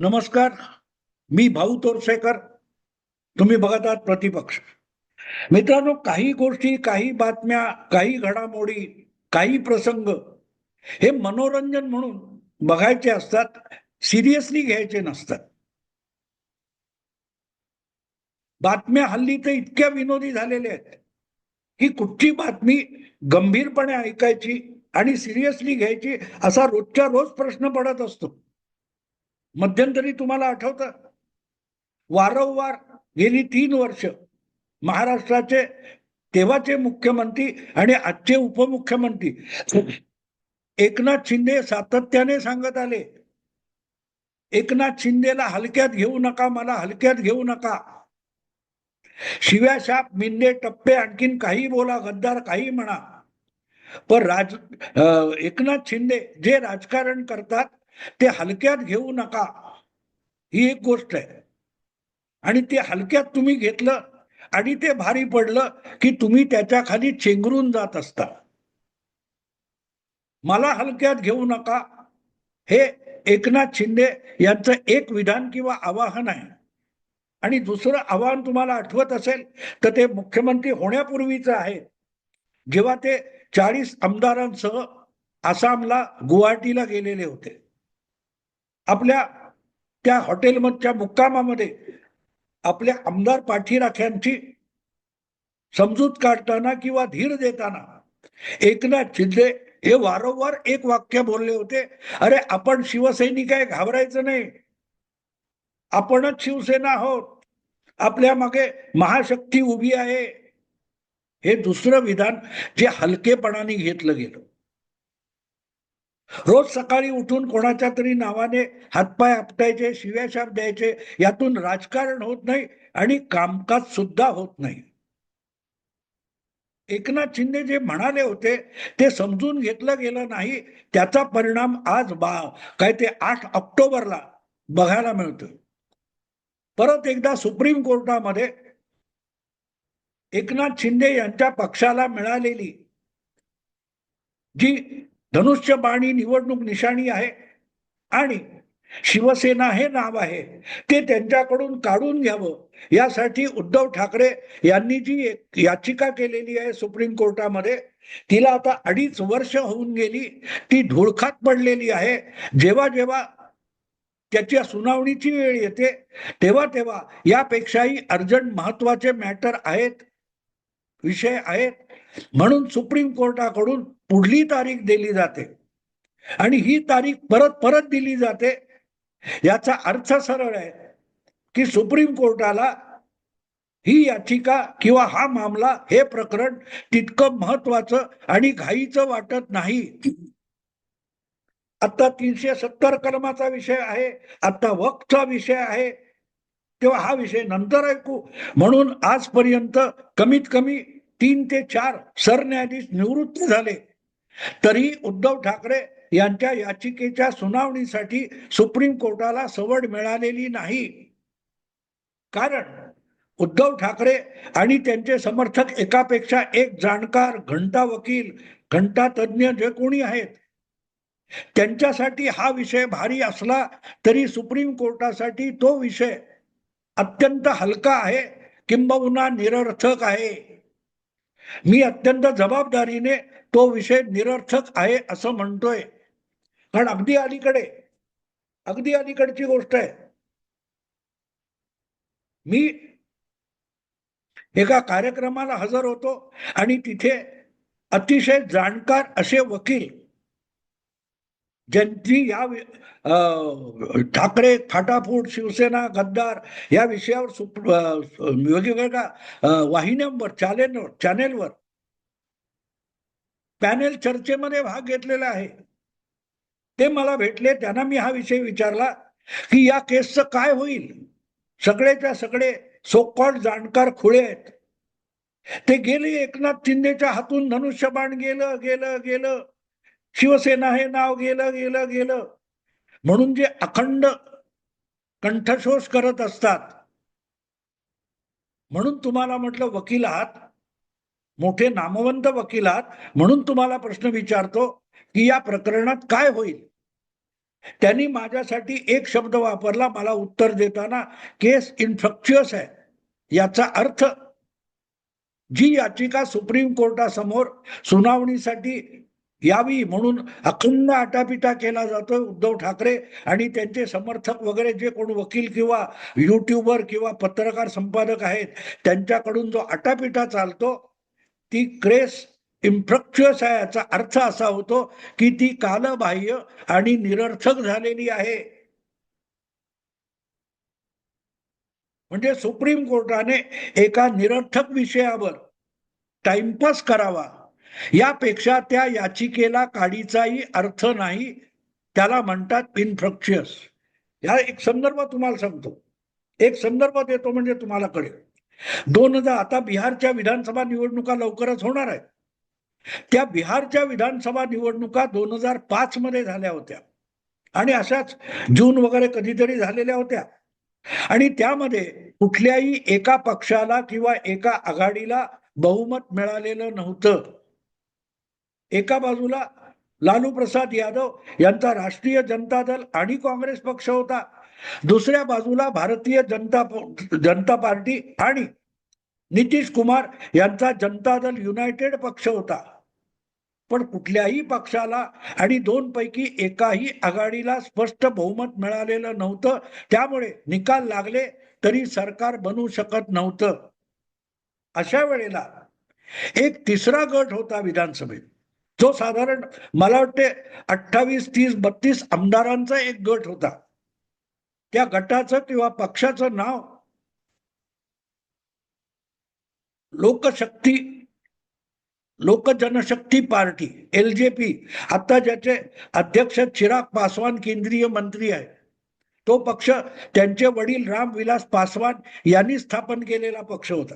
नमस्कार मी भाऊ तोरसेकर. तुम्ही बघत आहात प्रतिपक्ष. मित्रांनो काही गोष्टी काही बातम्या काही घडामोडी काही प्रसंग हे मनोरंजन म्हणून बघायचे असतात सिरियसली घ्यायचे नसतात. बातम्या हल्ली तर इतक्या विनोदी झालेल्या आहेत. की कुठची बातमी गंभीरपणे ऐकायची आणि सिरियसली घ्यायची असा रोजच्या रोज प्रश्न पडत असतो. मध्यंतरी तुम्हाला आठवतं? वारंवार गेली तीन वर्ष महाराष्ट्राचे तेव्हाचे मुख्यमंत्री आणि आजचे उपमुख्यमंत्री. एकनाथ शिंदे सातत्याने सांगत आले एकनाथ शिंदेला हलक्यात घेऊ नका मला हलक्यात घेऊ नका. शिव्या शाप मिंदे टप्पे आणखीन काही बोला गद्दार काही म्हणा. पण राज एकनाथ शिंदे जे राजकारण करतात ते हलक्यात घेऊ नका. ही एक गोष्ट आहे. आणि ते हलक्यात तुम्ही घेतलं आणि ते भारी पडलं की तुम्ही त्याच्याखाली चेंगरून जात असता. मला हलक्यात घेऊ नका. हे एकनाथ शिंदे यांचं एक विधान किंवा आवाहन आहे. आणि दुसरं आव्हान तुम्हाला आठवत असेल तर ते मुख्यमंत्री होण्यापूर्वीचं आहे. जेव्हा ते चाळीस आमदारांसह आसामला गुवाहाटीला गेलेले होते. आपल्या त्या हॉटेलमधच्या मुक्कामामध्ये आपल्या आमदार पाठीराख्यांची समजूत काढताना किंवा धीर देताना एकनाथ शिंदे हे वारंवार एक वाक्य बोलले होते अरे आपण शिवसैनिक आहे घाबरायचं नाही. आपणच शिवसेना आहोत. आपल्या मागे महाशक्ती उभी आहे. हे दुसरं विधान जे हलकेपणाने घेतलं गेलं. रोज सकाळी उठून कोणाच्या तरी नावाने हातपाय आपटायचे शिव्याशाप द्यायचे यातून राजकारण होत नाही आणि कामकाज सुद्धा होत नाही. एकनाथ शिंदे जे म्हणाले होते ते समजून घेतलं गेलं नाही. त्याचा परिणाम आज बा काय ते आठ ऑक्टोबरला बघायला मिळतोय. परत एकदा सुप्रीम कोर्टामध्ये एकनाथ शिंदे यांच्या पक्षाला मिळालेली जी धनुष्य बाणी निवडणूक निशाणी आहे. आणि शिवसेना हे नाव आहे. ते त्यांच्याकडून काढून घ्यावं. यासाठी उद्धव ठाकरे यांनी जी एक याचिका केलेली आहे सुप्रीम कोर्टामध्ये तिला आता अडीच वर्ष होऊन गेली. ती धुळखात पडलेली आहे. जेव्हा जेव्हा त्याच्या सुनावणीची वेळ येते तेव्हा तेव्हा यापेक्षाही अर्जंट महत्त्वाचे मॅटर आहेत विषय आहेत. म्हणून सुप्रीम कोर्टाकडून पुढली तारीख दिली जाते. आणि ही तारीख परत परत दिली जाते. याचा अर्थ सरळ आहे की सुप्रीम कोर्टाला ही याचिका किंवा हा मामला हे प्रकरण तितकं महत्वाचं आणि घाईचं वाटत नाही. आता तीनशे सत्तर कलमाचा विषय आहे आता वक्तचा विषय आहे. तेव्हा हा विषय नंतर ऐकू. म्हणून आजपर्यंत कमीत कमी तीन ते चार सरन्यायाधीश निवृत्त झाले. तरी उद्धव ठाकरे यांच्या याचिकेच्या सुनावणीसाठी सुप्रीम कोर्टाला सवड मिळालेली नाही. कारण उद्धव ठाकरे आणि त्यांचे समर्थक एकापेक्षा एक जाणकार घंटा वकील घंटा तज्ज्ञ जे कोणी आहेत त्यांच्यासाठी हा विषय भारी असला तरी सुप्रीम कोर्टासाठी तो विषय अत्यंत हलका आहे किंबहुना निरर्थक आहे. मी अत्यंत जबाबदारीने तो विषय निरर्थक आहे असं म्हणतोय. कारण अगदी अलीकडे अगदी अलीकडची गोष्ट आहे. मी एका कार्यक्रमाला हजर होतो आणि तिथे अतिशय जाणकार असे वकील ज्यांची या ठाकरे थाटाफूट शिवसेना गद्दार या विषयावर वेगवेगळ्या वाहिन्यांवर चॅनेलवर चॅनेलवर पॅनेल चर्चेमध्ये भाग घेतलेला आहे. ते मला भेटले त्यांना मी हा विषय विचारला की या केसचं काय होईल? सगळेच्या सगळे सोकॉट जाणकार खुळे आहेत. ते गेले एकनाथ शिंदेच्या हातून धनुष्यबाण गेलं गेलं गेलं. शिवसेना हे नाव गेलं गेलं गेलं. म्हणून जे अखंड कंठशोष करत असतात म्हणून तुम्हाला म्हटलं वकील आहात मोठे नामवंत वकील आहात म्हणून तुम्हाला प्रश्न विचारतो की या प्रकरणात काय होईल? त्यांनी माझ्यासाठी एक शब्द वापरला मला उत्तर देताना केस इन्फेक्च्युअस आहे. याचा अर्थ जी याचिका सुप्रीम कोर्टासमोर सुनावणीसाठी यावी म्हणून अखंड आटापिटा केला जातो उद्धव ठाकरे आणि त्यांचे समर्थक वगैरे जे कोण वकील किंवा युट्यूबर किंवा पत्रकार संपादक आहेत त्यांच्याकडून जो आटापिटा चालतो ती क्रेस इम्फ्रक्च्युअस आहे याचा अर्थ असा होतो की ती कालबाह्य आणि निरर्थक झालेली आहे. म्हणजे सुप्रीम कोर्टाने एका निरर्थक विषयावर टाइमपास करावा. यापेक्षा त्या याचिकेला काडीचाही अर्थ नाही त्याला म्हणतात इनफ्रक्शियस या एक संदर्भ तुम्हाला सांगतो. एक संदर्भ देतो म्हणजे तुम्हाला कळेल. दोन हजार आता बिहारच्या विधानसभा निवडणुका लवकरच होणार आहेत. त्या बिहारच्या विधानसभा निवडणुका दोन हजार पाच मध्ये झाल्या होत्या. आणि अशाच जून वगैरे कधीतरी झालेल्या होत्या. आणि त्यामध्ये कुठल्याही एका पक्षाला किंवा एका आघाडीला बहुमत मिळालेलं नव्हतं. एका बाजूला लालू प्रसाद यादव यांचा राष्ट्रीय जनता दल आणि काँग्रेस पक्ष होता. दुसऱ्या बाजूला भारतीय जनता जनता पार्टी आणि नितीश कुमार यांचा जनता दल युनायटेड पक्ष होता. पण कुठल्याही पक्षाला आणि दोन पैकी एकाही आघाडीला स्पष्ट बहुमत मिळालेलं नव्हतं. त्यामुळे निकाल लागले तरी सरकार बनू शकत नव्हतं. अशा वेळेला एक तिसरा गट होता विधानसभेत. जो साधारण मला वाटते अठ्ठावीस तीस बत्तीस आमदारांचा एक गट होता. त्या गटाचं किंवा पक्षाचं नाव Lokshakti Lok Janshakti party L J P. आता ज्याचे अध्यक्ष चिराग पासवान केंद्रीय मंत्री आहे. तो पक्ष त्यांचे वडील रामविलास पासवान यांनी स्थापन केलेला पक्ष होता.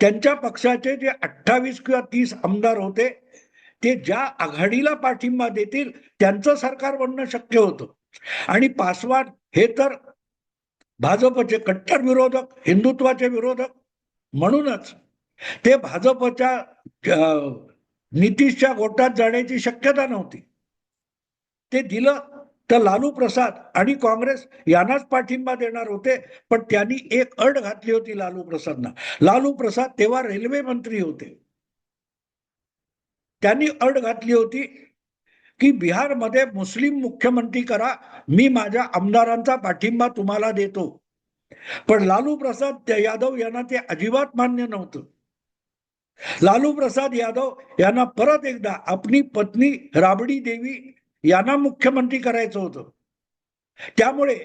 त्यांच्या पक्षाचे जे अठ्ठावीस किंवा तीस आमदार होते ते ज्या आघाडीला पाठिंबा देतील त्यांचं सरकार बनणं शक्य होतं. आणि पासवान हे तर भाजपचे कट्टर विरोधक हिंदुत्वाचे विरोधक म्हणूनच ते भाजपच्या नितीशच्या गोटात जाण्याची शक्यता नव्हती. ते दिलं तर लालू प्रसाद आणि काँग्रेस यांनाच पाठिंबा देणार होते पण त्यांनी एक अट घातली होती लालू प्रसादना. लालू प्रसाद तेव्हा रेल्वे मंत्री होते. त्यांनी अट घातली होती की बिहारमध्ये मुस्लिम मुख्यमंत्री करा मी माझ्या आमदारांचा पाठिंबा तुम्हाला देतो. पण लालू प्रसाद यादव यांना ते अजिबात मान्य नव्हतं. लालू प्रसाद यादव यांना परत एकदा आपली पत्नी राबडी देवी यांना मुख्यमंत्री करायचं होतं. त्यामुळे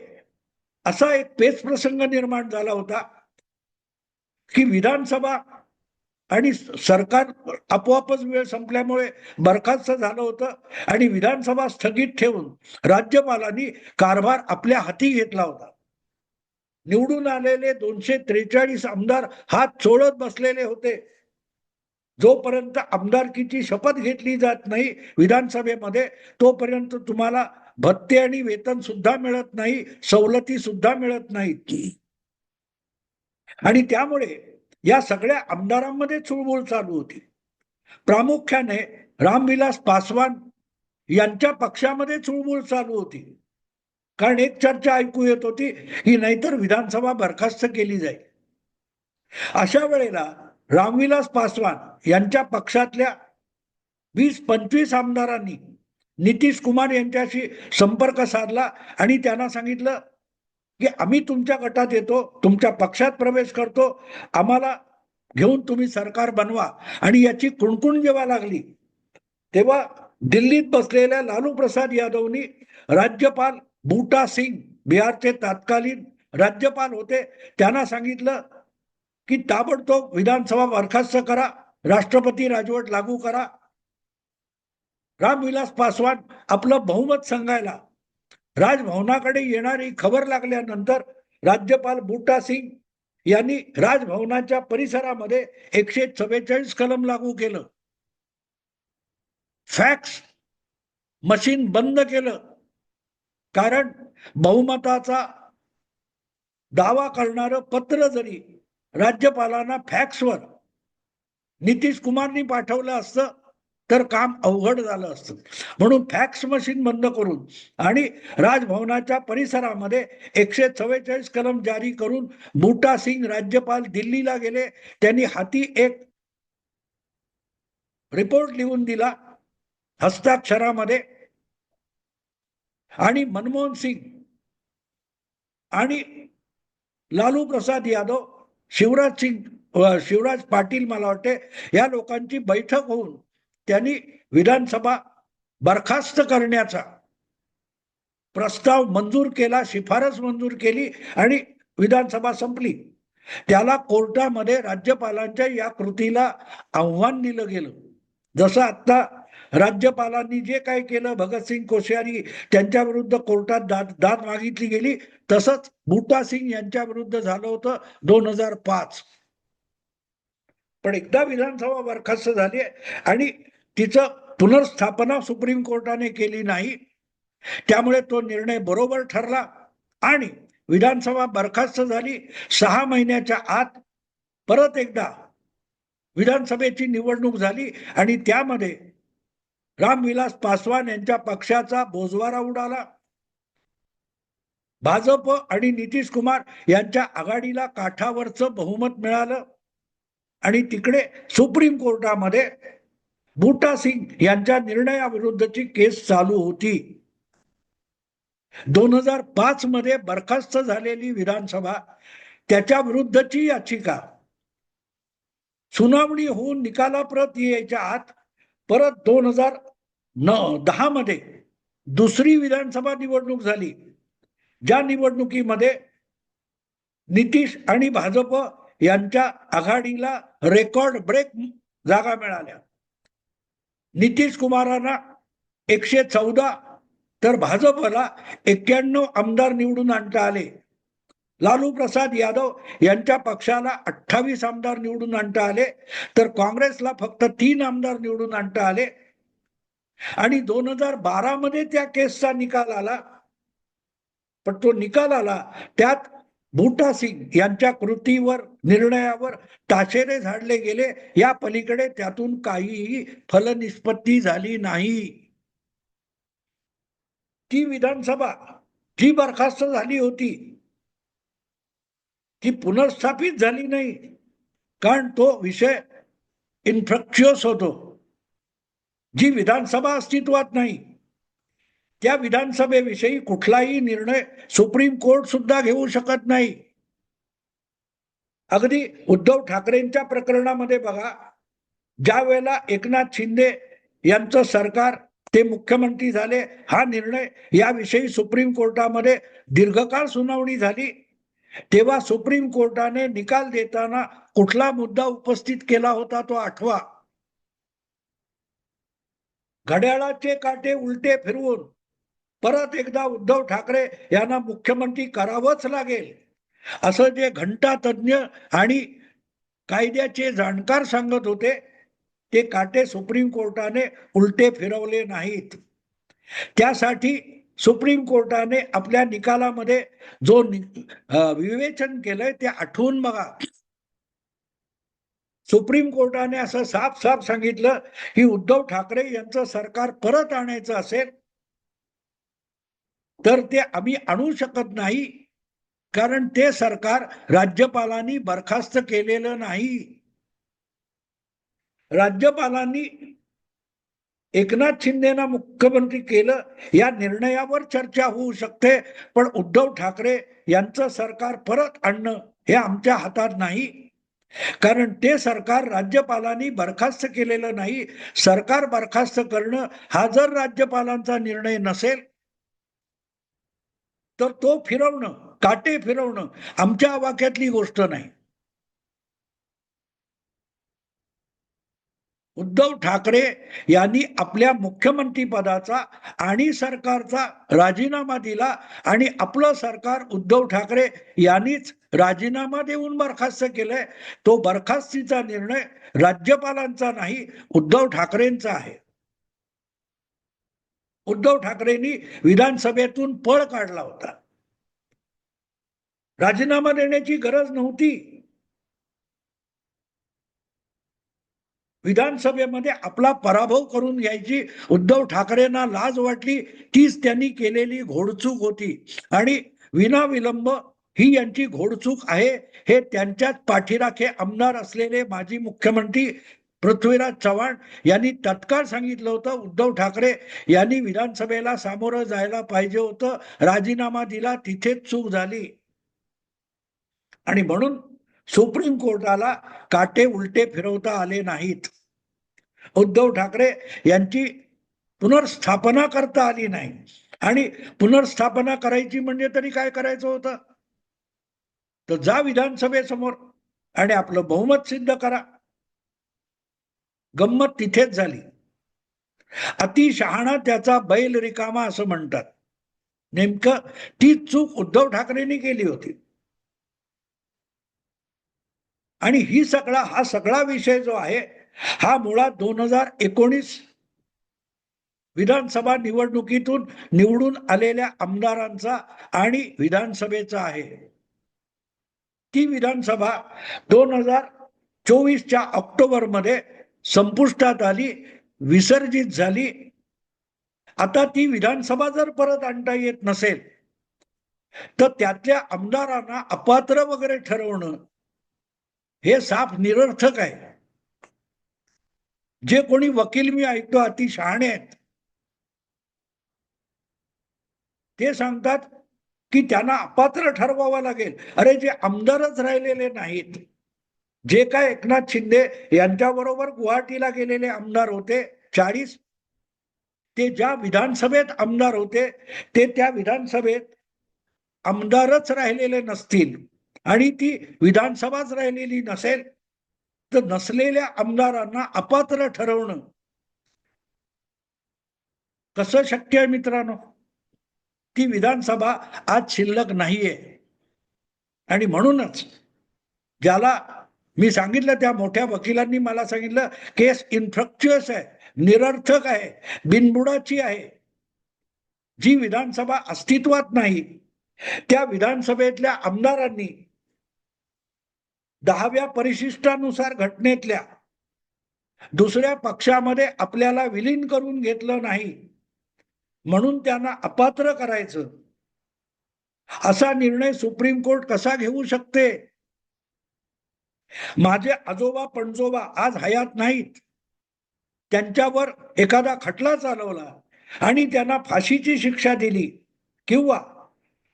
असा एक पेच प्रसंग निर्माण झाला होता की विधानसभा आणि सरकार आपोआपच वेळ संपल्यामुळे बरखास्त झालं होतं आणि विधानसभा स्थगित ठेवून राज्यपालांनी कारभार आपल्या हाती घेतला होता. निवडून आलेले दोनशे त्रेचाळीस आमदार हात चोळत बसलेले होते. जोपर्यंत आमदारकीची शपथ घेतली जात नाही विधानसभेमध्ये तोपर्यंत तुम्हाला भत्ते आणि वेतन सुद्धा मिळत नाही सवलती सुद्धा मिळत नाहीत. आणि त्यामुळे या सगळ्या आमदारांमध्ये चुळबुळ चालू होती. प्रामुख्याने रामविलास पासवान यांच्या पक्षामध्ये चुळबुळ चालू होती. कारण एक चर्चा ऐकू येत होती की नाहीतर विधानसभा बरखास्त केली जाईल. अशा वेळेला रामविलास पासवान यांच्या पक्षातल्या वीस पंचवीस आमदारांनी नितीश कुमार यांच्याशी संपर्क साधला आणि त्यांना सांगितलं की आम्ही तुमच्या गटात येतो तुमच्या पक्षात प्रवेश करतो आम्हाला घेऊन तुम्ही सरकार बनवा. आणि याची कुणकुण जेव्हा लागली तेव्हा दिल्लीत बसलेल्या लालू प्रसाद यादवनी राज्यपाल बूटा सिंग बिहारचे तत्कालीन राज्यपाल होते त्यांना सांगितलं की ताबडतोब विधानसभा बरखास्त करा राष्ट्रपती राजवट लागू करा. रामविलास पासवान आपलं बहुमत सांगायला राजभवनाकडे येणारी खबर लागल्यानंतर राज्यपाल बुटा सिंग यांनी राजभवनाच्या परिसरामध्ये एकशे चव्वेचाळीस कलम लागू केलं. फॅक्स मशीन बंद केलं. कारण बहुमताचा दावा करणारं पत्र जरी राज्यपालांना फॅक्सवर नितीश कुमारनी पाठवलं असतं तर काम अवघड झालं असतं. म्हणून फॅक्स मशीन बंद करून आणि राजभवनाच्या परिसरामध्ये एकशे चव्वेचाळीस कलम जारी करून बुटा सिंग राज्यपाल दिल्लीला गेले. त्यांनी हाती एक रिपोर्ट लिहून दिला हस्ताक्षरामध्ये. आणि मनमोहन सिंग आणि लालू प्रसाद यादव शिवराज सिंग शिवराज पाटील मला वाटते या लोकांची बैठक होऊन त्यांनी विधानसभा बरखास्त करण्याचा प्रस्ताव मंजूर केला शिफारस मंजूर केली आणि विधानसभा संपली. त्याला कोर्टामध्ये राज्यपालांच्या या कृतीला आव्हान दिलं गेलं. जसं आता राज्यपालांनी जे काय केलं भगतसिंग कोश्यारी त्यांच्या विरुद्ध कोर्टात दाद दाद मागितली गेली तसंच बुटा सिंग यांच्या विरुद्ध झालं होतं दोन हजार पाच. पण एकदा विधानसभा बरखास्त झाली आणि तिचं पुनर्स्थापना सुप्रीम कोर्टाने केली नाही त्यामुळे तो निर्णय बरोबर ठरला आणि विधानसभा बरखास्त झाली सहा महिन्याच्या आत परत एकदा विधानसभेची निवडणूक झाली आणि त्यामध्ये रामविलास पासवान यांच्या पक्षाचा बोजवारा उडाला. भाजप आणि नितीश कुमार यांच्या आघाडीला काठावरचं बहुमत मिळालं. आणि तिकडे सुप्रीम कोर्टामध्ये बुटा सिंग यांच्या निर्णयाविरुद्धची केस चालू होती. दोन हजार पाच मध्ये बरखास्त झालेली विधानसभा त्याच्या विरुद्धची याचिका. सुनावणी होऊन निकालाप्रत यायच्या आत परत दोन हजार न दहा मध्ये दुसरी विधानसभा निवडणूक झाली. ज्या निवडणुकीमध्ये नितीश आणि भाजप यांच्या आघाडीला रेकॉर्ड ब्रेक जागा मिळाल्या. नितीश कुमारांना एकशे चौदा तर भाजपला एक्क्याण्णव आमदार निवडून आणता आले. लालू प्रसाद यादव यांच्या पक्षाला अठ्ठावीस आमदार निवडून आणता आले. तर काँग्रेसला फक्त तीन आमदार निवडून आणता आले. आणि दोन हजार बारा मध्ये त्या केसचा निकाल आला. पण तो निकाल आला. त्यात बुटा सिंग यांच्या कृतीवर निर्णयावर ताशेरे झाडले गेले. या पलीकडे त्यातून काहीही फलनिष्पत्ती झाली नाही. ती विधानसभा जी बरखास्त झाली होती ती पुनर्स्थापित झाली नाही. कारण तो विषय इन्फ्रक्च्युअस होतो. जी विधानसभा अस्तित्वात नाही. त्या विधानसभेविषयी कुठलाही निर्णय सुप्रीम कोर्ट सुद्धा घेऊ शकत नाही. अगदी उद्धव ठाकरेंच्या प्रकरणामध्ये बघा ज्या वेळेला एकनाथ शिंदे यांचं सरकार ते मुख्यमंत्री झाले हा निर्णय याविषयी सुप्रीम कोर्टामध्ये दीर्घकाळ सुनावणी झाली. तेव्हा सुप्रीम कोर्टाने निकाल देताना कुठला मुद्दा उपस्थित केला होता तो आठवा. घड्याळाचे काटे उलटे फिरवून परत एकदा उद्धव ठाकरे यांना मुख्यमंत्री करावंच लागेल. असं जे घंटा तज्ञ आणि कायद्याचे जाणकार सांगत होते ते काटे सुप्रीम कोर्टाने उलटे फिरवले नाहीत. त्यासाठी सुप्रीम कोर्टाने आपल्या निकालामध्ये जो विवेचन केलंय ते आठवून बघा. सुप्रीम कोर्टाने असं साफ साफ सांगितलं की उद्धव ठाकरे यांचं सरकार परत आणायचं असेल तर ते आम्ही आणू शकत नाही. कारण ते सरकार राज्यपालांनी बरखास्त केलेलं नाही. राज्यपालांनी एकनाथ शिंदेना मुख्यमंत्री केलं या निर्णयावर चर्चा होऊ शकते. पण उद्धव ठाकरे यांचं सरकार परत आणणं हे आमच्या हातात नाही. कारण ते सरकार राज्यपालांनी बरखास्त केलेलं नाही. सरकार बरखास्त करणं हा जर राज्यपालांचा निर्णय नसेल तर तो फिरवणं काटे फिरवणं आमच्या आवाक्यातली गोष्ट नाही. उद्धव ठाकरे यांनी आपल्या मुख्यमंत्री पदाचा आणि सरकारचा राजीनामा दिला आणि आपलं सरकार उद्धव ठाकरे यांनीच राजीनामा देऊन बरखास्त केलंय. तो बरखास्तीचा निर्णय राज्यपालांचा नाही उद्धव ठाकरेंचा आहे. उद्धव ठाकरेंनी विधानसभेतून पळ काढला होता. राजीनामा देण्याची गरज नव्हती. विधानसभेमध्ये आपला पराभव करून घ्यायची उद्धव ठाकरेंना लाज वाटली तीच त्यांनी केलेली घोडचूक होती. आणि विनाविलंब ही यांची घोडचूक आहे हे त्यांच्याच पाठीराखे आमदार असलेले माजी मुख्यमंत्री पृथ्वीराज चव्हाण यांनी तत्काळ सांगितलं होतं. उद्धव ठाकरे यांनी विधानसभेला सामोरं जायला पाहिजे होतं. राजीनामा दिला तिथेच चूक झाली. आणि म्हणून सुप्रीम कोर्टाला काटे उलटे फिरवता आले नाहीत. उद्धव ठाकरे यांची पुनर्स्थापना करता आली नाही. आणि पुनर्स्थापना करायची म्हणजे तरी काय करायचं होतं? तर जा विधानसभेसमोर आणि आपलं बहुमत सिद्ध करा. गंमत तिथेच झाली. अति शहाणा त्याचा बैल रिकामा असं म्हणतात. नेमकं ती चूक उद्धव ठाकरेंनी केली होती. आणि ही सगळा हा सगळा विषय जो आहे हा मुळात दोन हजार एकोणीस विधानसभा निवडणुकीतून निवडून आलेल्या आमदारांचा आणि विधानसभेचा आहे. ती विधानसभा दोन हजार चोवीसच्या ऑक्टोबरमध्ये संपुष्टात आली विसर्जित झाली. आता ती विधानसभा जर परत आणता येत नसेल तर त्यातल्या आमदारांना अपात्र वगैरे ठरवणं हे साफ निरर्थक आहे. जे कोणी वकील मी ऐकतो अति शहाणे आहेत. ते सांगतात की त्यांना अपात्र ठरवावं लागेल. अरे जे आमदारच राहिलेले नाहीत जे काय एकनाथ शिंदे यांच्याबरोबर गुवाहाटीला गेलेले आमदार होते चाळीस ते ज्या विधानसभेत आमदार होते ते त्या विधानसभेत आमदारच राहिलेले नसतील आणि ती विधानसभाच राहिलेली नसेल तर नसलेल्या आमदारांना अपात्र ठरवणं कसं शक्य आहे मित्रांनो? ती विधानसभा आज शिल्लक नाहीये. आणि म्हणूनच ज्याला मी सांगितलं त्या मोठ्या वकिलांनी मला सांगितलं केस इन्फ्रक्च्युअस आहे निरर्थक आहे बिनबुडाची आहे. जी विधानसभा अस्तित्वात नाही त्या विधानसभेतल्या आमदारांनी दहाव्या परिशिष्टानुसार घटनेतल्या दुसऱ्या पक्षामध्ये आपल्याला विलीन करून घेतलं नाही म्हणून त्यांना अपात्र करायचं. असा निर्णय सुप्रीम कोर्ट कसा घेऊ शकते? माझे आजोबा पणजोबा आज हयात नाहीत. त्यांच्यावर एखादा खटला चालवला आणि त्यांना फाशीची शिक्षा दिली किंवा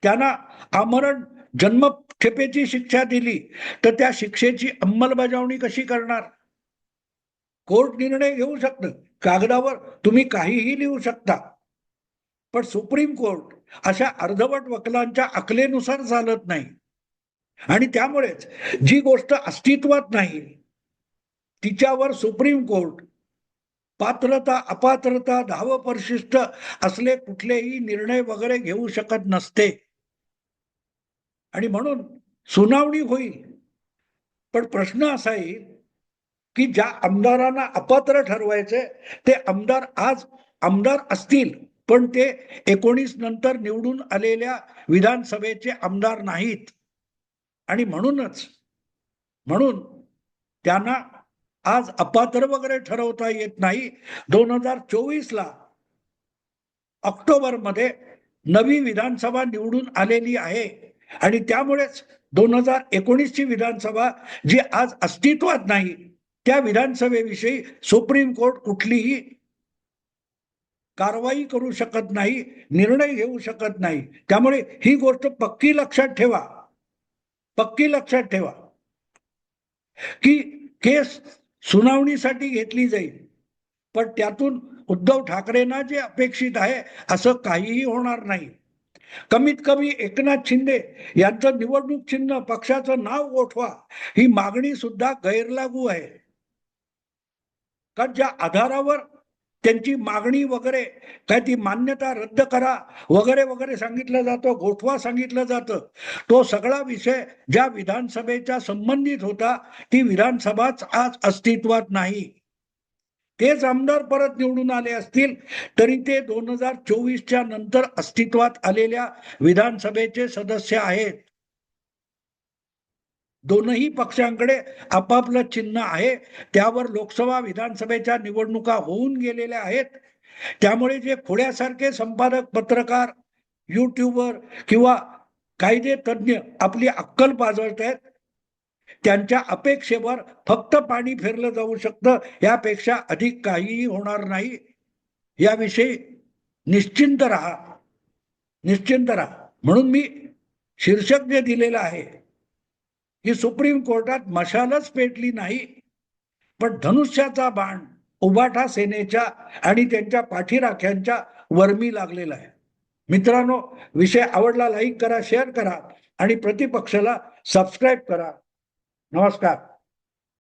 त्यांना आमरण जन्मठेपेची शिक्षा दिली तर त्या शिक्षेची अंमलबजावणी कशी करणार? कोर्ट निर्णय घेऊ शकतं. कागदावर तुम्ही काहीही लिहू शकता. पण सुप्रीम कोर्ट अशा अर्धवट वकिलांच्या अकलेनुसार चालत नाही. आणि त्यामुळेच जी गोष्ट अस्तित्वात नाही तिच्यावर सुप्रीम कोर्ट पात्रता अपात्रता धाव परिशिष्ट असले कुठलेही निर्णय वगैरे घेऊ शकत नसते. आणि म्हणून सुनावणी होईल. पण प्रश्न असा येईल की ज्या आमदारांना अपात्र ठरवायचे ते आमदार आज आमदार असतील पण ते एकोणीस नंतर निवडून आलेल्या विधानसभेचे आमदार नाहीत. आणि म्हणूनच म्हणून त्यांना आज अपात्र वगैरे ठरवता येत नाही. दोन हजार चोवीसला ऑक्टोबरमध्ये नवी विधानसभा निवडून आलेली आहे. आणि त्यामुळेच दोन हजार एकोणीस ची विधानसभा जी आज अस्तित्वात नाही त्या विधानसभेविषयी सुप्रीम कोर्ट कुठलीही कारवाई करू शकत नाही निर्णय घेऊ शकत नाही. त्यामुळे ही गोष्ट पक्की लक्षात ठेवा. पक्की लक्षात ठेवा. की केस सुनावणीसाठी घेतली जाईल. पण त्यातून उद्धव ठाकरेंना जे अपेक्षित आहे असं काहीही होणार नाही. कमीत कमी एकनाथ शिंदे यांचं निवडणूक चिन्ह पक्षाचं नाव गोठवा ही मागणी सुद्धा गैरलागू आहे. कारण ज्या आधारावर त्यांची मागणी वगैरे काय ती मान्यता रद्द करा वगैरे वगैरे सांगितलं जातं गोठवा सांगितलं जातं. तो सगळा विषय ज्या विधानसभेच्या संबंधित होता ती विधानसभाच आज अस्तित्वात नाही. तेच आमदार परत निवडून आले असतील तरी ते दोन हजार चोवीसच्या नंतर अस्तित्वात आलेल्या विधानसभेचे सदस्य आहेत. दोनही पक्षांकडे आपापलं चिन्ह आहे. त्यावर लोकसभा विधानसभेच्या निवडणुका होऊन गेलेल्या आहेत. त्यामुळे जे खोड्यासारखे संपादक पत्रकार युट्यूबर किंवा कायदे तज्ज्ञ आपली अक्कल पाजळत आहेत त्यांच्या अपेक्षेवर फक्त पाणी फिरलं जाऊ शकतं यापेक्षा अधिक काहीही होणार नाही. याविषयी निश्चिंत राहा. निश्चिंत राहा. म्हणून मी शीर्षक जे दिलेलं आहे ही सुप्रीम कोर्टात मशालच पेटली नाही. पण धनुष्याचा बाण उबाठा सेनेच्या आणि त्यांच्या पाठीराख्यांच्या वर्मी लागलेला आहे. मित्रांनो विषय आवडला लाईक करा शेअर करा आणि प्रतिपक्षाला सबस्क्राईब करा. नमस्कार.